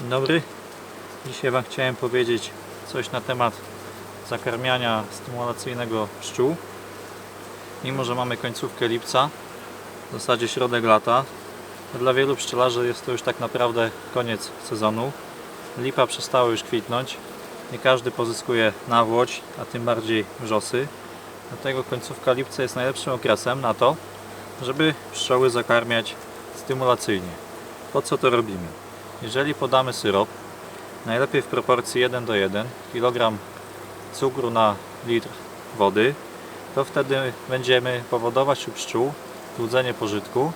Dzień dobry. Dzisiaj Wam chciałem powiedzieć coś na temat zakarmiania stymulacyjnego pszczół. Mimo, że mamy końcówkę lipca, w zasadzie środek lata, dla wielu pszczelarzy jest to już tak naprawdę koniec sezonu. Lipa przestała już kwitnąć. Nie każdy pozyskuje nawłoć, a tym bardziej wrzosy. Dlatego końcówka lipca jest najlepszym okresem na to, żeby pszczoły zakarmiać stymulacyjnie. Po co to robimy? Jeżeli podamy syrop, najlepiej w proporcji 1 do 1 kg cukru na litr wody, to wtedy będziemy powodować u pszczół złudzenie pożytku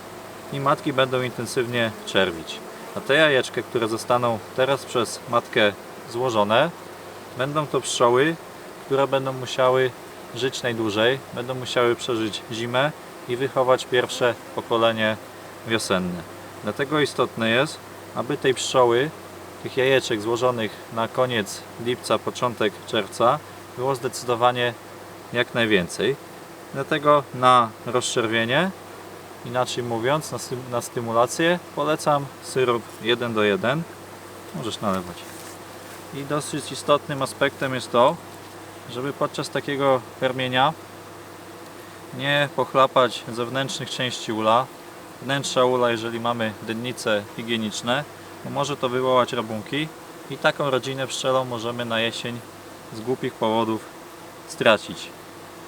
i matki będą intensywnie czerwić. A te jajeczka, które zostaną teraz przez matkę złożone, będą to pszczoły, które będą musiały żyć najdłużej, będą musiały przeżyć zimę i wychować pierwsze pokolenie wiosenne. Dlatego istotne jest, aby tej pszczoły, tych jajeczek złożonych na koniec lipca, początek czerwca było zdecydowanie jak najwięcej. Dlatego na rozczerwienie, inaczej mówiąc, na, sty- na stymulację polecam syrop 1 do 1. Możesz nalewać. I dosyć istotnym aspektem jest to, żeby podczas takiego karmienia nie pochlapać zewnętrznych części ula, wnętrza ula, jeżeli mamy dennice higieniczne, może to wywołać rabunki i taką rodzinę pszczelą możemy na jesień z głupich powodów stracić.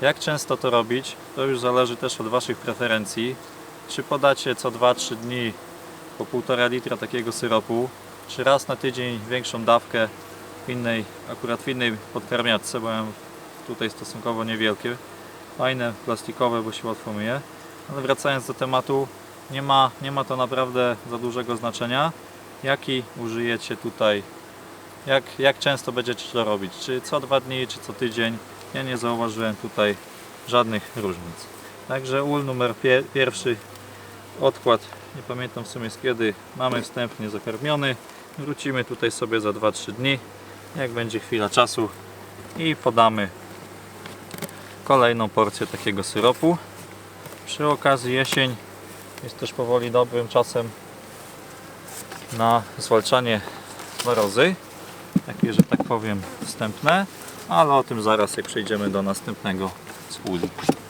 Jak często to robić, to już zależy też od Waszych preferencji. Czy podacie co 2-3 dni po 1,5 litra takiego syropu, czy raz na tydzień większą dawkę w innej, akurat w innej podkarmiatce, bo mam tutaj stosunkowo niewielkie, fajne, plastikowe, bo się łatwo myje. Ale wracając do tematu, nie ma, nie ma to naprawdę za dużego znaczenia, jaki użyjecie tutaj, jak, jak często będziecie to robić, czy co dwa dni, czy co tydzień. Ja nie zauważyłem tutaj żadnych różnic. Także ul numer pie, pierwszy, odkład, nie pamiętam w sumie z kiedy, mamy wstępnie zakarmiony. Wrócimy tutaj sobie za 2-3 dni, jak będzie chwila czasu i podamy kolejną porcję takiego syropu. Przy okazji jesień jest też powoli dobrym czasem na zwalczanie warozy. Takie, że tak powiem, wstępne, ale o tym zaraz jak przejdziemy do następnego z.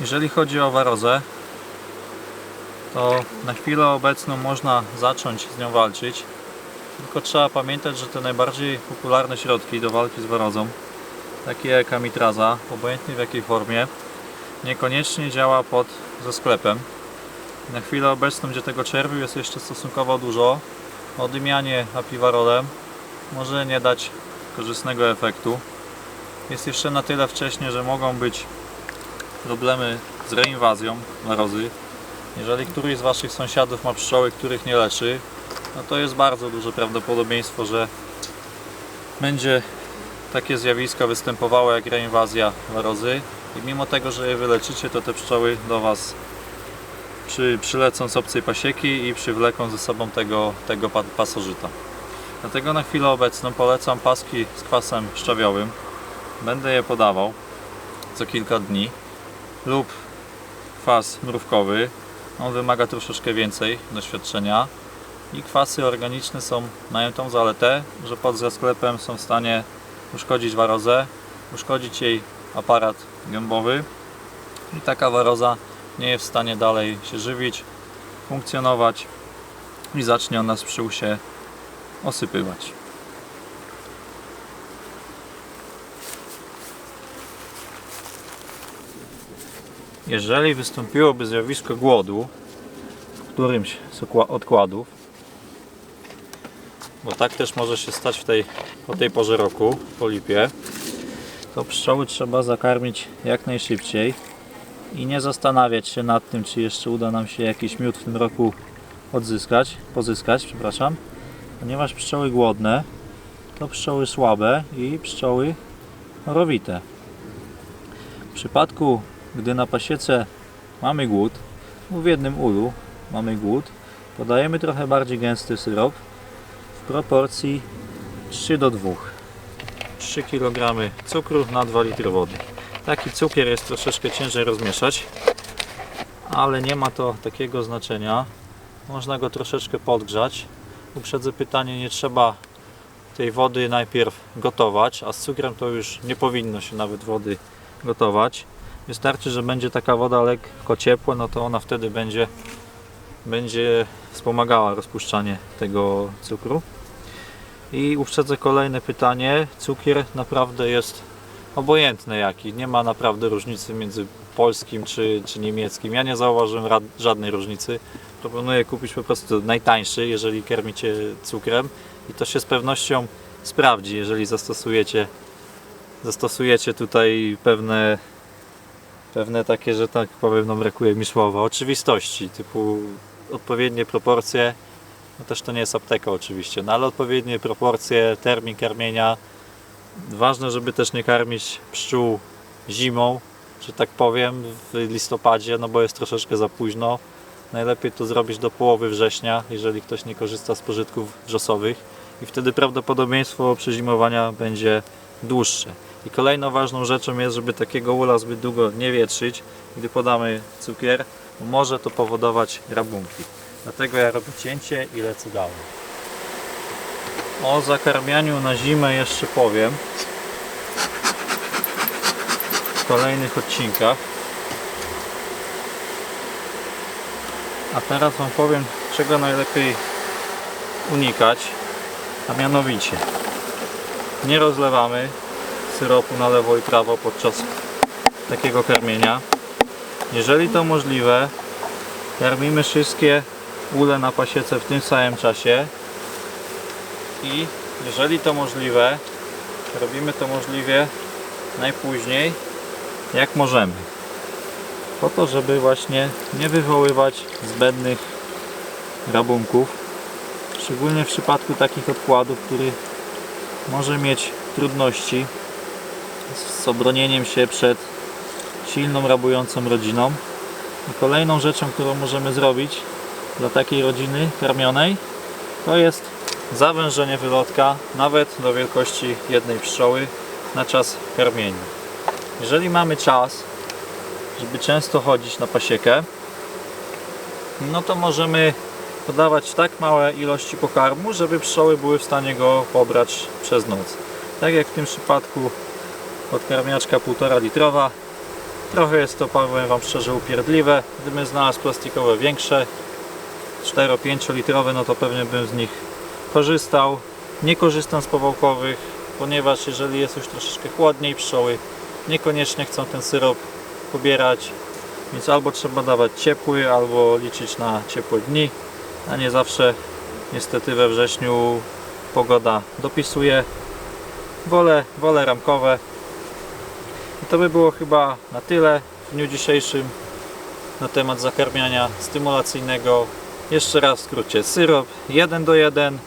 Jeżeli chodzi o warozę, to na chwilę obecną można zacząć z nią walczyć. Tylko trzeba pamiętać, że te najbardziej popularne środki do walki z warozą, takie jak amitraza, obojętnie w jakiej formie, niekoniecznie działa pod ze sklepem. Na chwilę obecną, gdzie tego czerwiu jest jeszcze stosunkowo dużo, odymianie apiwarolem może nie dać korzystnego efektu. Jest jeszcze na tyle wcześnie, że mogą być problemy z reinwazją warozy. Jeżeli któryś z Waszych sąsiadów ma pszczoły, których nie leczy, no to jest bardzo duże prawdopodobieństwo, że będzie takie zjawisko występowało jak reinwazja warozy i mimo tego, że je wyleczycie, to te pszczoły do Was przy, przylecą z obcej pasieki i przywleką ze sobą tego, tego pa- pasożyta. Dlatego na chwilę obecną polecam paski z kwasem szczawiowym. Będę je podawał co kilka dni lub kwas mrówkowy. On wymaga troszeczkę więcej doświadczenia i kwasy organiczne są, mają tą zaletę, że pod zasklepem są w stanie uszkodzić warozę, uszkodzić jej aparat gębowy i taka waroza nie jest w stanie dalej się żywić, funkcjonować i zacznie ona z się osypywać. Jeżeli wystąpiłoby zjawisko głodu w którymś z odkładów, bo tak też może się stać w tej, o tej porze roku, po lipie, to pszczoły trzeba zakarmić jak najszybciej i nie zastanawiać się nad tym, czy jeszcze uda nam się jakiś miód w tym roku odzyskać, pozyskać, przepraszam, ponieważ pszczoły głodne to pszczoły słabe i pszczoły rowite. W przypadku, gdy na pasiece mamy głód, w jednym ulu mamy głód, podajemy trochę bardziej gęsty syrop w proporcji 3 do 2. 3 kg cukru na 2 litry wody. Taki cukier jest troszeczkę ciężej rozmieszać, ale nie ma to takiego znaczenia. Można go troszeczkę podgrzać. Uprzedzę pytanie, nie trzeba tej wody najpierw gotować, a z cukrem to już nie powinno się nawet wody gotować. Wystarczy, że będzie taka woda lekko ciepła, no to ona wtedy będzie, będzie wspomagała rozpuszczanie tego cukru. I uprzedzę kolejne pytanie. Cukier naprawdę jest obojętny jaki. Nie ma naprawdę różnicy między polskim czy, czy niemieckim. Ja nie zauważyłem żadnej różnicy. Proponuję kupić po prostu najtańszy, jeżeli karmicie cukrem i to się z pewnością sprawdzi, jeżeli zastosujecie zastosujecie tutaj pewne pewne takie, że tak powiem, no brakuje mi słowa, oczywistości, typu odpowiednie proporcje, no też to nie jest apteka oczywiście, no ale odpowiednie proporcje, termin karmienia. Ważne, żeby też nie karmić pszczół zimą, że tak powiem, w listopadzie, no bo jest troszeczkę za późno. Najlepiej to zrobić do połowy września, jeżeli ktoś nie korzysta z pożytków wrzosowych i wtedy prawdopodobieństwo przezimowania będzie dłuższe. I kolejną ważną rzeczą jest, żeby takiego ula zbyt długo nie wietrzyć, gdy podamy cukier, może to powodować rabunki. Dlatego ja robię cięcie i lecę dalej. O zakarmianiu na zimę jeszcze powiem w kolejnych odcinkach. A teraz Wam powiem, czego najlepiej unikać, a mianowicie nie rozlewamy syropu na lewo i prawo podczas takiego karmienia. Jeżeli to możliwe, karmimy wszystkie ule na pasiece w tym samym czasie i jeżeli to możliwe, robimy to możliwie najpóźniej jak możemy. Po to, żeby właśnie nie wywoływać zbędnych rabunków, szczególnie w przypadku takich odkładów, który może mieć trudności z obronieniem się przed silną rabującą rodziną. I kolejną rzeczą, którą możemy zrobić dla takiej rodziny karmionej, to jest zawężenie wylotka nawet do wielkości jednej pszczoły na czas karmienia. Jeżeli mamy czas, żeby często chodzić na pasiekę, no to możemy podawać tak małe ilości pokarmu, żeby pszczoły były w stanie go pobrać przez noc. Tak jak w tym przypadku odkarmiaczka 1,5 litrowa. Trochę jest to, powiem Wam szczerze, upierdliwe. Gdybym znalazł plastikowe większe, 4-5 litrowe, no to pewnie bym z nich korzystał. Nie korzystam z powałkowych, ponieważ jeżeli jest już troszeczkę chłodniej, pszczoły niekoniecznie chcą ten syrop pobierać, więc albo trzeba dawać ciepły, albo liczyć na ciepłe dni, a nie zawsze niestety we wrześniu pogoda dopisuje. Wolę, wolę ramkowe. To by było chyba na tyle w dniu dzisiejszym na temat zakarmiania stymulacyjnego. Jeszcze raz w skrócie, syrop 1 do 1,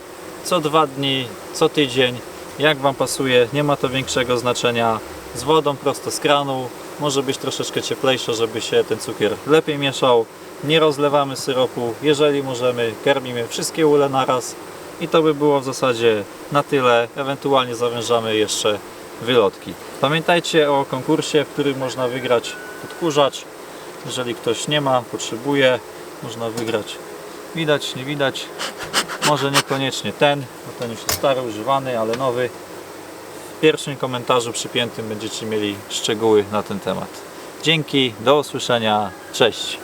co dwa dni, co tydzień, jak Wam pasuje, nie ma to większego znaczenia. Z wodą prosto z kranu, może być troszeczkę cieplejsza, żeby się ten cukier lepiej mieszał. Nie rozlewamy syropu, jeżeli możemy, karmimy wszystkie ule naraz i to by było w zasadzie na tyle. Ewentualnie zawężamy jeszcze wylotki. Pamiętajcie o konkursie, w którym można wygrać odkurzacz. Jeżeli ktoś nie ma, potrzebuje, można wygrać. Widać, nie widać. Może niekoniecznie ten, bo ten już jest stary, używany, ale nowy. W pierwszym komentarzu przypiętym będziecie mieli szczegóły na ten temat. Dzięki, do usłyszenia, cześć.